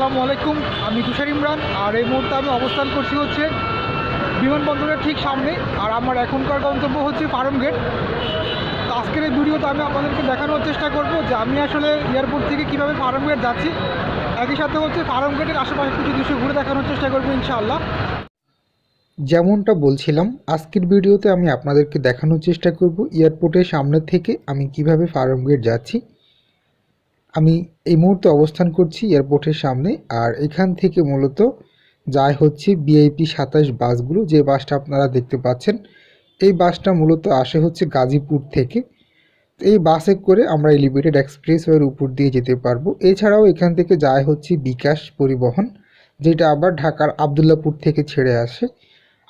আসসালামু আলাইকুম, আমি তুষার ইমরান, আর এই মুহূর্তে আমি অবস্থান করছি হচ্ছে বিমানবন্দরের ঠিক সামনে, আর আমার এখনকার গন্তব্য হচ্ছে ফার্ম গেট। আজকের এই ভিডিওতে আমি আপনাদেরকে দেখানোর চেষ্টা করব যে আমি আসলে এয়ারপোর্ট থেকে কীভাবে ফার্ম গেট যাচ্ছি। একই সাথে হচ্ছে ফার্ম গেটের আশেপাশে কিছু দৃশ্য ঘুরে দেখানোর চেষ্টা করব ইনশাআল্লাহ। যেমনটা বলছিলাম, আজকের ভিডিওতে আমি আপনাদেরকে দেখানোর চেষ্টা করব এয়ারপোর্টের সামনে থেকে আমি কীভাবে ফার্ম গেট যাচ্ছি। আমি এই মুহূর্তে অবস্থান করছি এয়ারপোর্টের সামনে, আর এখান থেকে মূলত যায় হচ্ছে বিআইপি সাতাশ বাসগুলো, যে বাসটা আপনারা দেখতে পাচ্ছেন, এই বাসটা মূলত আসে হচ্ছে গাজীপুর থেকে। এই বাসে করে আমরা এলিভেটেড এক্সপ্রেসওয়ের উপর দিয়ে যেতে পারব। এছাড়াও এখান থেকে যায় হচ্ছে বিকাশ পরিবহন, যেটা আবার ঢাকার আবদুল্লাপুর থেকে ছেড়ে আসে।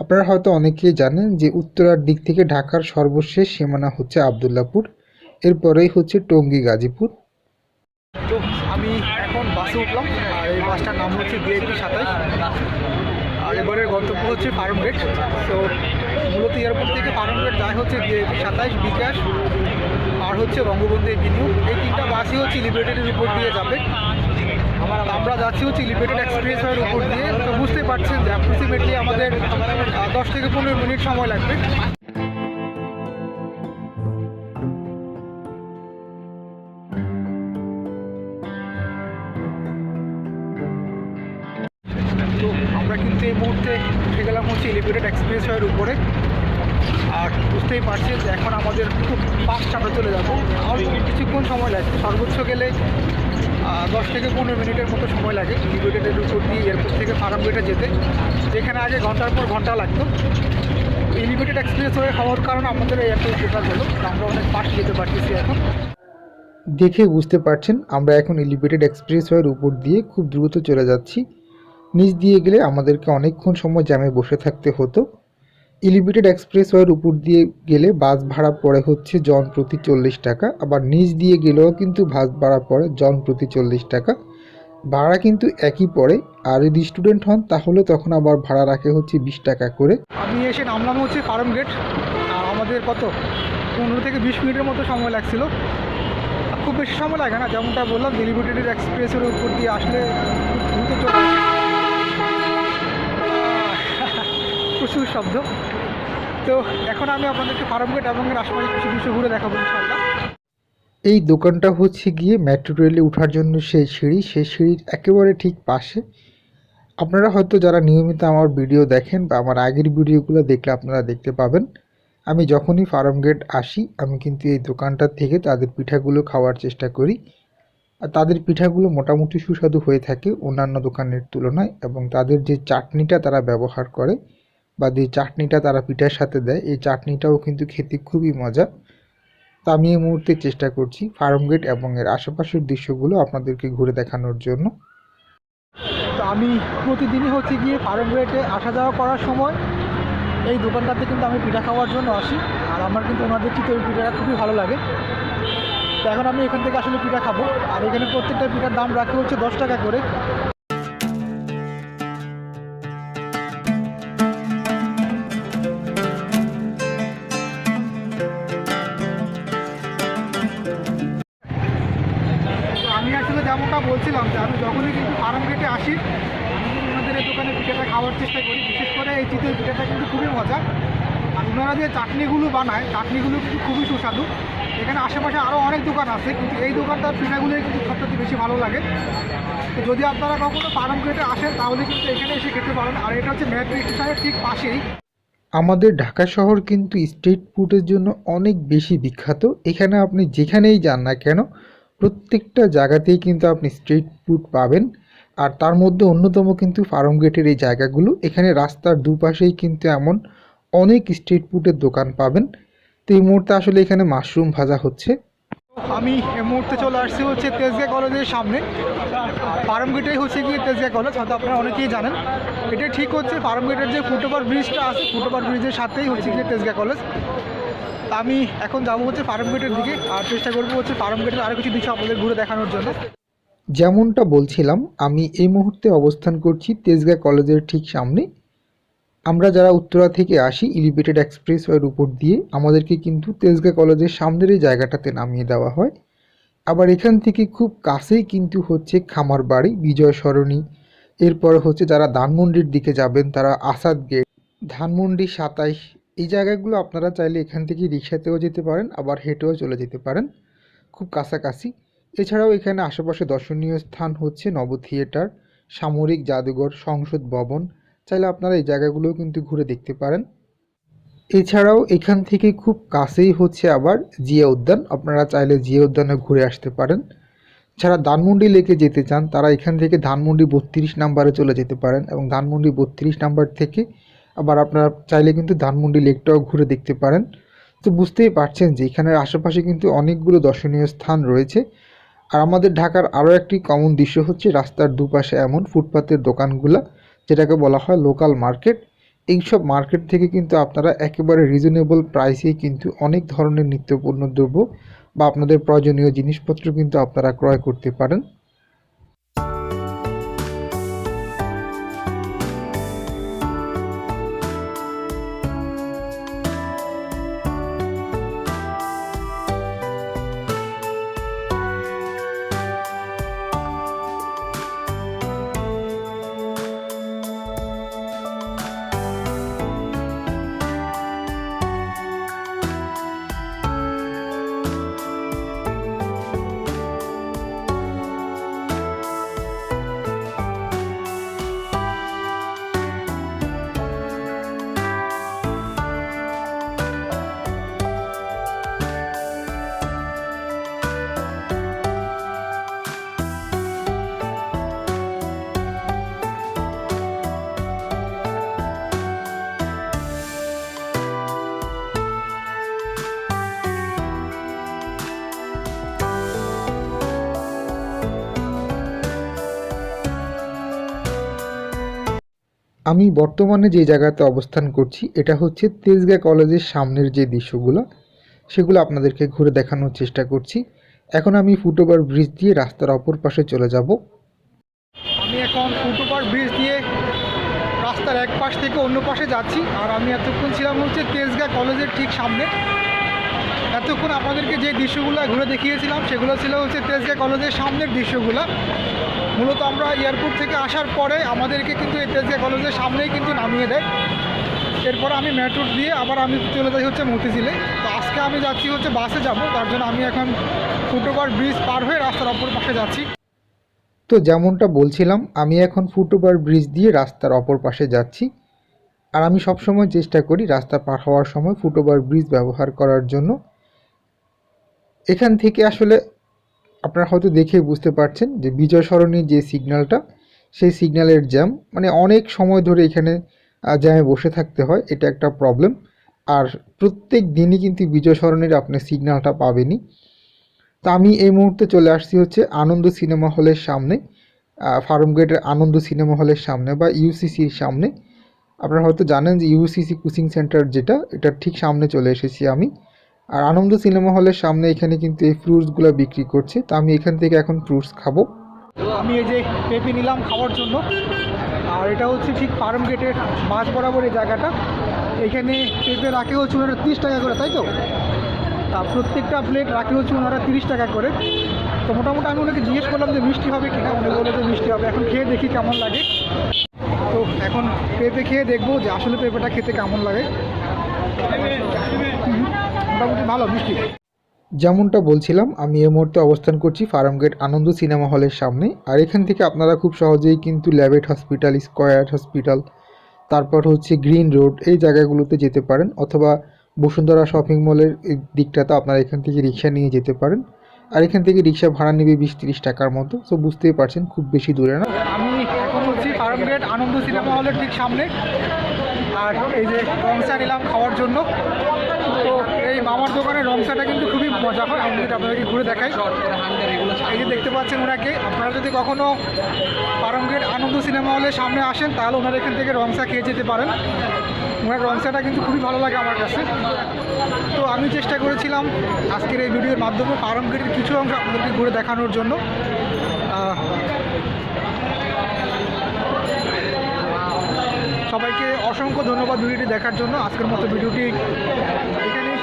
আপনারা হয়তো অনেকেই জানেন যে উত্তরার দিক থেকে ঢাকার সর্বশেষ সীমানা হচ্ছে আবদুল্লাপুর, এরপরেই হচ্ছে টঙ্গী গাজীপুর তো আমি এখন বাসে উঠলাম, আর এই বাসটার নাম হচ্ছে বিআইপি সাতাশ। আর এবারের গন্তব্য হচ্ছে ফার্ম গেট। তো মূলত এয়ারপোর্ট থেকে ফার্ম গেট যায় হচ্ছে বিআইপি সাতাশ, বিকাশ, আর হচ্ছে বঙ্গবন্ধু এভিনিউ। এই তিনটা বাসই হচ্ছে লিমিটেডের উপর দিয়ে যাবে। আমরা যাচ্ছি হচ্ছে লিমিটেড এক্সপ্রেসওয়ের উপর দিয়ে। তো বুঝতে পারছেন যে অ্যাপ্রক্সিমেটলি আমাদের দশ থেকে পনেরো মিনিট সময় লাগবে। এই মুহূর্তে উঠে গেলাম হচ্ছে এলিভেটেড এক্সপ্রেসওয়ের উপরে। আর বুঝতেই পারছি যে এখন আমাদের খুব ফাস্ট চাপে চলে যাব। অল্প কিছুক্ষণ সময় লাগবে সর্বোচ্চ গেলে দশ থেকে পনেরো মিনিটের মতো সময় লাগে এলিভেটেডের উপর দিয়ে এয়ারপোর্ট থেকে ফার্ম গেটে যেতে। যেখানে আগে ঘণ্টার পর ঘণ্টা লাগতো। এলিভেটেড এক্সপ্রেসওয়ে হওয়ার কারণে আমাদের একটা উপকার হলো। আমরা অনেক ফাস্ট যেতে পারতেছি এখন। দেখে বুঝতে পারছেন, আমরা এখন এলিভেটেড এক্সপ্রেসওয়ের উপর দিয়ে খুব দ্রুত চলে যাচ্ছি। নিচ দিয়ে গেলে আমাদেরকে অনেকক্ষণ সময় জ্যামে বসে থাকতে হতো। এলিভেটেড এক্সপ্রেসওয়ের উপর দিয়ে গেলে বাস ভাড়া পড়ে হচ্ছে জন প্রতি চল্লিশ টাকা, আবার নিচ দিয়ে গেলেও কিন্তু বাস ভাড়া পড়ে জন প্রতি চল্লিশ টাকা। ভাড়া কিন্তু একই পড়ে, আর যদি স্টুডেন্ট হন তাহলে তখন আবার ভাড়া রাখে হচ্ছে বিশ টাকা করে। আমি এসে নামলাম হচ্ছে ফার্ম গেট আমাদের কত? পনেরো থেকে বিশ মিনিটের মতো সময় লাগছিল। খুব বেশি সময় লাগে না, যেমনটা বললাম ডেলিভেটেড এক্সপ্রেসের উপর দিয়ে আসলে দ্রুত চলে আসে। আহ, প্রচুর শব্দ। তো এখন আমি আপনাদেরকে ফার্ম গেট এবং এর আশেপাশে কিছু ঘুরে দেখাবো ইনশাল্লাহ এই দোকানটা হচ্ছে গিয়ে মেট্রো রেলে ওঠার জন্য সেই সিঁড়ি। সেই সিঁড়ির একেবারে ঠিক পাশে। আপনারা হয়তো যারা নিয়মিত আমার ভিডিও দেখেন বা আমার আগের ভিডিওগুলো দেখলে আপনারা দেখতে পাবেন। আমি যখনই ফার্ম গেট আসি, আমি কিন্তু এই দোকানটার থেকে তাদের পিঠাগুলো খাওয়ার চেষ্টা করি। আর তাদের পিঠাগুলো মোটামুটি সুস্বাদু হয়ে থাকে অন্যান্য দোকানের তুলনায় এবং তাদের যে চাটনিটা তারা ব্যবহার করে বা যে চাটনিটা তারা পিঠার সাথে দেয়, এই চাটনিটাও কিন্তু খেতে খুবই মজা। তো আমি এই মুহূর্তে চেষ্টা করছি ফার্ম গেট এবং এর আশেপাশের দৃশ্যগুলো আপনাদেরকে ঘুরে দেখানোর জন্য। তো আমি প্রতিদিনই হচ্ছে গিয়ে ফার্ম গেটে আসা যাওয়া করার সময় এই দোকানটাতে কিন্তু আমি পিঠা খাওয়ার জন্য আসি। আর আমার কিন্তু ওনাদের চিতই পিঠাটা খুবই ভালো লাগে। তো এখন আমি এখান থেকে আসলে পিঠা খাব। আর এখানে প্রত্যেকটা পিঠার দাম রাখা হচ্ছে দশ টাকা করে। যেমনটা বলছিলাম যে আমি যখনই কিন্তু ফার্ম গেটে আসি ওনাদের এই দোকানে পিঠাটা খাওয়ার চেষ্টা করি। বিশেষ করে এই চিতই পিঠাটা কিন্তু খুবই মজা। আর ওনারা যে চাটনিগুলো বানায়, চাটনিগুলো কিন্তু খুবই সুস্বাদু। এখানে আশেপাশে আরও অনেক দোকান আছে, কিন্তু এই দোকানটার পিঠাগুলোই কিন্তু সবথেকে বেশি ভালো লাগে। তো যদি আপনারা কখনো ফার্ম গেটে আসেন, তাহলে কিন্তু এখানে এসে খেতে পারেন। আর এটা হচ্ছে মেট্রো স্টেশনের ঠিক পাশেই। আমাদের ঢাকা শহর কিন্তু স্ট্রিট ফুডের জন্য অনেক বেশি বিখ্যাত। এখানে আপনি যেখানেই যান না কেন প্রত্যেকটা জায়গাতেই কিন্তু আপনি স্ট্রিট ফুড পাবেন। আর তার মধ্যে অন্যতম কিন্তু ফার্ম গেটের এই জায়গাগুলো। এখানে রাস্তার দুপাশেই কিন্তু এমন অনেক স্ট্রিট ফুডের দোকান পাবেন। তো এই মুহূর্তে আসলে এখানে মাশরুম ভাজা হচ্ছে। আমি এই মুহূর্তে চলে আসছি হচ্ছে তেজগা কলেজের সামনে। ফার্ম গেটেই হচ্ছে গিয়ে তেজগাঁ কলেজ, হয়তো আপনারা অনেকেই জানেন। এটা ঠিক হচ্ছে, ফার্ম গেটের যে ফুটওভার ব্রিজটা আছে, ফুটওভার ব্রিজের সাথেই হচ্ছে গিয়ে তেজগা কলেজ। আমি এখন যাব হচ্ছে ফার্ম গেটের দিকে, আর চেষ্টা করব হচ্ছে ফার্ম গেটের আরও কিছু দৃশ্য আপনাদের ঘুরে দেখানোর জন্য। যেমনটা বলছিলাম, আমি এই মুহূর্তে অবস্থান করছি তেজগাঁ কলেজের ঠিক সামনে। আমরা যারা উত্তরা থেকে আসি এলিভেটেড এক্সপ্রেসওয়ের উপর দিয়ে, আমাদেরকে কিন্তু তেজগাঁ কলেজের সামনের এই জায়গাটাতে নামিয়ে দেওয়া হয়। আবার এখান থেকে খুব কাছেই কিন্তু হচ্ছে খামার বাড়ি, বিজয় সরণি। এরপর হচ্ছে যারা ধানমন্ডির দিকে যাবেন, তারা আসাদ গেট, ধানমন্ডি সাতাইশ এই জায়গাগুলো আপনারা চাইলে এখান থেকে রিক্সাতেও যেতে পারেন, আবার হেঁটেও চলে যেতে পারেন। খুব কাছাকাছি। এছাড়াও এখানে আশেপাশে দর্শনীয় স্থান হচ্ছে নব থিয়েটার, সামরিক জাদুঘর, সংসদ ভবন। চাইলে আপনারা এই জায়গাগুলোও কিন্তু ঘুরে দেখতে পারেন। এছাড়াও এখান থেকে খুব কাছেই হচ্ছে আবার জিয়া উদ্যান। আপনারা চাইলে জিয়া উদ্যানে ঘুরে আসতে পারেন। যারা ধানমন্ডি লেকে যেতে চান, তারা এখান থেকে ধানমন্ডি বত্রিশ নাম্বারে চলে যেতে পারেন এবং ধানমন্ডি বত্রিশ নাম্বার থেকে আবার আপনারা চাইলে কিন্তু ধানমন্ডি লেকটাও ঘুরে দেখতে পারেন। তো বুঝতেই পারছেন যে এখানের আশেপাশে কিন্তু অনেকগুলো দর্শনীয় স্থান রয়েছে। আর আমাদের ঢাকার আরও একটি কমন দৃশ্য হচ্ছে রাস্তার দুপাশে এমন ফুটপাতের দোকানগুলা, যেটাকে বলা হয় লোকাল মার্কেট এইসব মার্কেট থেকে কিন্তু আপনারা একেবারে রিজনেবল প্রাইসেই কিন্তু অনেক ধরনের নিত্যপণ্য দ্রব্য বা আপনাদের প্রয়োজনীয় জিনিসপত্র কিন্তু আপনারা ক্রয় করতে পারেন। আমি বর্তমানে যে জায়গাতে অবস্থান করছি, এটা হচ্ছে তেজগা কলেজের সামনের যে দৃশ্যগুলো, সেগুলো আপনাদেরকে ঘুরে দেখানোর চেষ্টা করছি। এখন আমি ফুটওভার ব্রিজ দিয়ে রাস্তার অপর পাশে চলে যাব। আমি এখন ফুটওভার ব্রিজ দিয়ে রাস্তার এক পাশ থেকে অন্য পাশে যাচ্ছি, আর আমি এতক্ষণ ছিলাম হচ্ছে তেজগা কলেজের ঠিক সামনে। এতক্ষণ আপনাদেরকে যে দৃশ্যগুলো ঘুরে দেখিয়েছিলাম, সেগুলো ছিল হচ্ছে তেজগাঁ কলেজের সামনের দৃশ্যগুলো। মূলত আমরা এয়ারপোর্ট থেকে আসার পরে আমাদেরকে কিন্তু এই তেজগাঁ কলেজের সামনেই কিন্তু নামিয়ে দেয়। এরপর আমি মেট্রো দিয়ে আবার আমি চলে যাই হচ্ছে মতিঝিলে। তো আজকে আমি যাচ্ছি হচ্ছে বাসে যাব, তার জন্য আমি এখন ফুটওভার ব্রিজ পার হয়ে রাস্তার অপর পাশে যাচ্ছি। তো যেমনটা বলছিলাম, আমি এখন ফুটওভার ব্রিজ দিয়ে রাস্তার অপর পাশে যাচ্ছি। আর আমি সবসময় চেষ্টা করি রাস্তা পার হওয়ার সময় ফুটওভার ব্রিজ ব্যবহার করার জন্য। এখান থেকে আসলে আপনারা হয়তো দেখে বুঝতে পারছেন যে বিজয় সরণির যে সিগন্যালটা, সেই সিগন্যালের জ্যাম মানে অনেক সময় ধরে এখানে জ্যামে বসে থাকতে হয়, এটা একটা প্রবলেম আর প্রত্যেক দিনই কিন্তু বিজয় সরণির আপনি সিগন্যালটা পাবেনই। তা আমি এই মুহূর্তে চলে আসছি হচ্ছে আনন্দ সিনেমা হলের সামনে ফার্মগেটের আনন্দ সিনেমা হলের সামনে বা ইউসিসির সামনে। আপনারা হয়তো জানেন যে ইউসিসি কোচিং সেন্টার যেটা এটার ঠিক সামনে চলে এসেছি আমি। আর আনন্দ সিনেমা হলের সামনে এখানে কিন্তু এই ফ্রুটসগুলো বিক্রি করছে। তা আমি এখান থেকে এখন ফ্রুটস খাব। আমি এই যে পেঁপে নিলাম খাওয়ার জন্য। আর এটা হচ্ছে ঠিক ফার্ম গেটের মাঝ বরাবর এই জায়গাটা। এখানে পেঁপে রাখে হচ্ছে ওনারা তিরিশ টাকা করে, তাই তো? তা প্রত্যেকটা প্লেট রাখে হচ্ছে ওনারা তিরিশ টাকা করে। তো মোটামুটি আমি ওনাকে জিজ্ঞেস করলাম যে মিষ্টি হবে কিনা উনি বলে যে মিষ্টি হবে। এখন খেয়ে দেখি কেমন লাগে। তো এখন পেঁপে খেয়ে দেখব যে আসলে পেঁপেটা খেতে কেমন লাগে। মোটামুটি ভালো মিষ্টি। যেমনটা বলছিলাম আমি এই মুহূর্তে অবস্থান করছি ফার্মগেট আনন্দ সিনেমা হলের সামনে। আর এখান থেকে আপনারা খুব সহজেই কিন্তু ল্যাবেট হসপিটাল স্কয়ার হসপিটাল তারপর হচ্ছে গ্রিন রোড এই জায়গাগুলোতে যেতে পারেন। অথবা বসুন্ধরা শপিং মলের দিকটাতে আপনারা এখান থেকে রিক্সা নিয়ে যেতে পারেন। আর এখান থেকে রিক্সা ভাড়া নেবে বিশ তিরিশ টাকার মতো। তো বুঝতেই পারছেন খুব বেশি দূরে না। আমি এখন হচ্ছি ফার্ম গেট আনন্দ সিনেমা হলের ঠিক সামনে। আর এই যে রংসা নিলাম খাওয়ার জন্য। তো এই মামার দোকানের রংসাটা কিন্তু খুবই মজা হয়। আমি যদি আপনাদেরকে ঘুরে দেখাই। এই যে দেখতে পাচ্ছেন ওনাকে। আপনারা যদি কখনও গেট আনন্দ সিনেমা হলের সামনে আসেন, তাহলে ওনারা এখান থেকে রংসা খেয়ে যেতে পারেন। ওনার রংসাটা কিন্তু খুবই ভালো লাগে আমার কাছে। তো আমি চেষ্টা করেছিলাম আজকের এই ভিডিওর মাধ্যমে ফার্ম গেটের কিছু অংশ আপনাদেরকে ঘুরে দেখানোর জন্য। সবাইকে অসংখ্য ধন্যবাদ ভিডিওটি দেখার জন্য। আজকের মতো ভিডিওটি এখানেই